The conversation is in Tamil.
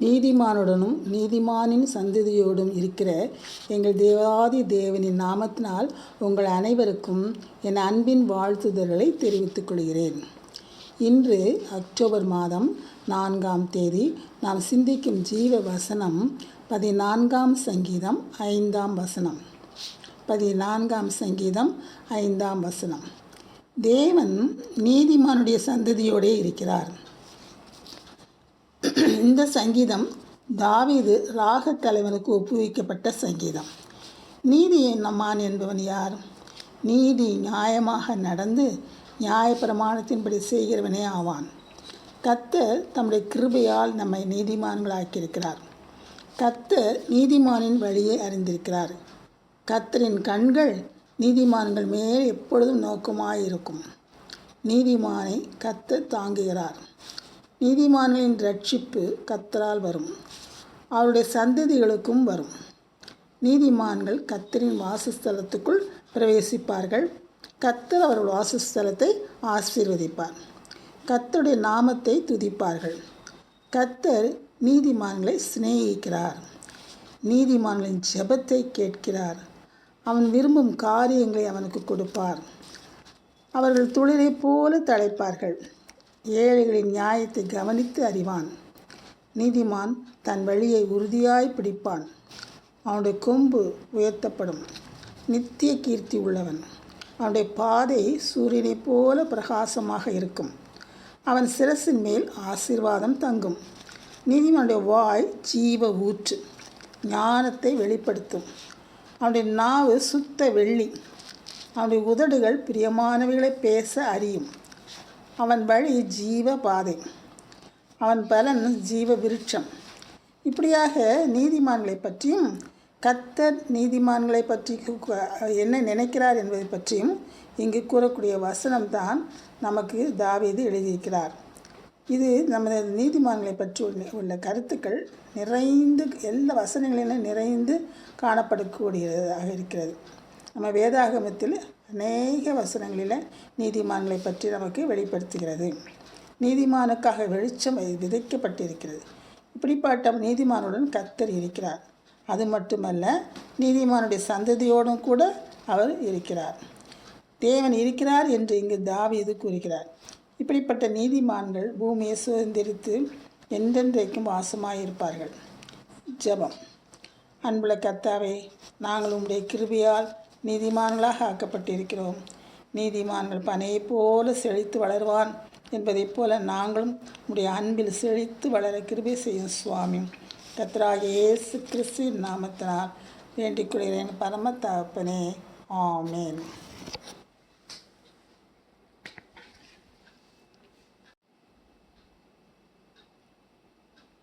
நீதிமானுடனும் நீதிமானின் சந்ததியோடும் இருக்கிற எங்கள் தேவாதி தேவனின் நாமத்தினால் உங்கள் அனைவருக்கும் என் அன்பின் வாழ்த்துதல்களை தெரிவித்துக் கொள்கிறேன். இன்று அக்டோபர் மாதம் நான்காம் தேதி நாம் சிந்திக்கும் ஜீவ வசனம் பதினான்காம் சங்கீதம் ஐந்தாம் வசனம். பதினான்காம் சங்கீதம் ஐந்தாம் வசனம். தேவன் நீதிமானுடைய சந்ததியோடே இருக்கிறார். இந்த சங்கீதம் தாவீது ராக தலைவனுக்கு ஒப்புவிக்கப்பட்ட சங்கீதம். நீதி நம்மான் என்பவன் யார்? நீதி நியாயமாக நடந்து நியாயப்பிரமாணத்தின்படி செய்கிறவனே ஆவான். கத்தர் தம்முடைய கிருபையால் நம்மை நீதிமான்களாக்கியிருக்கிறார். கத்தர் நீதிமானின் வழியை அறிந்திருக்கிறார். கத்தரின் கண்கள் நீதிமான்கள் மேல் எப்பொழுதும் நோக்கமாயிருக்கும். நீதிமானை கத்தர் தாங்குகிறார். நீதிமான்களின் ரட்சிப்பு கத்தரால் வரும். அவருடைய சந்ததிகளுக்கும் வரும். நீதிமான்கள் கத்தரின் வாசஸ்தலத்துக்குள் பிரவேசிப்பார்கள். கத்தர் அவர்கள் வாசஸ்தலத்தை ஆசீர்வதிப்பார். கத்தருடைய நாமத்தை துதிப்பார்கள். கத்தர் நீதிமான்களை சிநேகிக்கிறார். நீதிமான்களின் ஜெபத்தை கேட்கிறார். அவன் விரும்பும் காரியங்களை அவனுக்கு கொடுப்பார். அவர்கள் துளிரைப் போல தழைப்பார்கள். ஏழைகளின் நியாயத்தை கவனித்து அறிவான். நீதிமான் தன் வழியை உறுதியாய் பிடிப்பான். அவனுடைய கொம்பு உயர்த்தப்படும். நித்திய கீர்த்தி உள்ளவன். அவனுடைய பாதை சூரியனைப் போல பிரகாசமாக இருக்கும். அவன் சிரசின் மேல் ஆசீர்வாதம் தங்கும். நீதிமனுடைய வாய் ஜீவ ஊற்று. ஞானத்தை வெளிப்படுத்தும். அவனுடைய நாவு சுத்த வெள்ளி. அவனுடைய உதடுகள் பிரியமானவைகளை பேச அறியும். அவன் வழி ஜீவ பாதை அவன் பலன் ஜீவ விருட்சம் இப்படியாக நீதிமான்களை பற்றியும் கத்தர் நீதிமான்களை பற்றி என்ன நினைக்கிறார் என்பதை பற்றியும் இங்கு கூறக்கூடிய வசனம்தான் நமக்கு தாவீது எழுதியிருக்கிறார். இது நமது நீதிமான்களை பற்றி உள்ள உள்ள கருத்துக்கள் நிறைந்து எல்லா வசனங்களிலும் நிறைந்து காணப்படக்கூடியதாக இருக்கிறது. நம்ம வேதாகமத்தில் அநேக வசனங்களில் நீதிமான்களை பற்றி நமக்கு வெளிப்படுத்துகிறது. நீதிமானுக்காக வெளிச்சம் விதைக்கப்பட்டிருக்கிறது. இப்படிப்பட்ட நீதிமானுடன் கத்தர் இருக்கிறார். அது மட்டுமல்ல நீதிமானுடைய சந்ததியோடும் கூட அவர் இருக்கிறார். தேவன் இருக்கிறார் என்று இங்கு தாவீது கூறுகிறார். இப்படிப்பட்ட நீதிமான்கள் பூமியை சுதந்திரித்து என்றென்றைக்கும் வாசமாயிருப்பார்கள். ஜெபம். அன்புள்ள கத்தாவே நாங்கள் உம்முடைய கிருபியால் நீதிமான்களாக ஆக்கப்பட்டிருக்கிறோம். நீதிமான்கள் பனையைப் போல செழித்து வளர்வான் என்பதைப் போல நாங்களும் உடைய அன்பில் செழித்து வளர கிருபை செய்யும் சுவாமி. கத்ராக இயேசு கிறிஸ்து நாமத்தினால் வேண்டிக் கொள்கிறேன். பரம தகப்பனே. ஆமேன்.